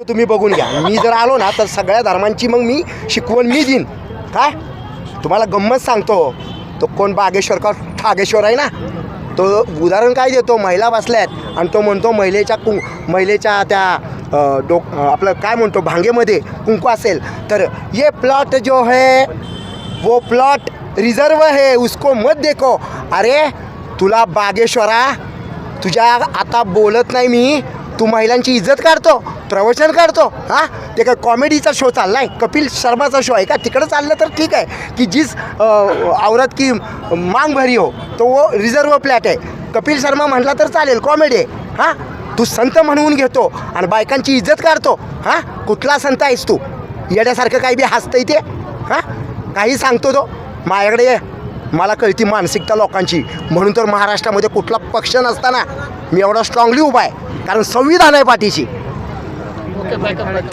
तुम्ही बघून घ्या. मी जर आलो ना तर सगळ्या धर्मांची मग मी शिकवण मी देईन. काय? तुम्हाला गंमत सांगतो. तो कोण बागेश्वर का? ठागेश्वर आहे ना? तो उदाहरण काय देतो? महिला बसल्यात आणि तो म्हणतो महिलेच्या कु महिलेच्या त्या डोक आपलं काय म्हणतो? भांगेमध्ये कुंकू असेल. तर ये प्लॉट जो है वो प्लॉट रिझर्व है उसको मत देखो. अरे तुला बागेश्वरा तुझ्या आता बोलत नाही मी तू महिलांची इज्जत काढतो प्रवचन काढतो हां? ते काय कॉमेडीचा शो चालला आहे कपिल शर्माचा शो आहे का? तिकडं चाललं तर ठीक आहे. की जीच औरत की मांग भरी हो तो वो रिझर्व फ्लॅट आहे. कपिल शर्मा म्हटला तर चालेल कॉमेडी आहे. हां? तू संत म्हणवून घेतो आणि बायकांची इज्जत काढतो. हां? कुठला संत आहेस तू? येण्यासारखं काही बी हसतं इथे हां? काही सांगतो तो? माझ्याकडे ये. मला कळती मानसिकता लोकांची. म्हणून तर महाराष्ट्रामध्ये कुठला पक्ष नसताना मी एवढा स्ट्रॉंगली उभा आहे. कारण संविधान आहे पाठीची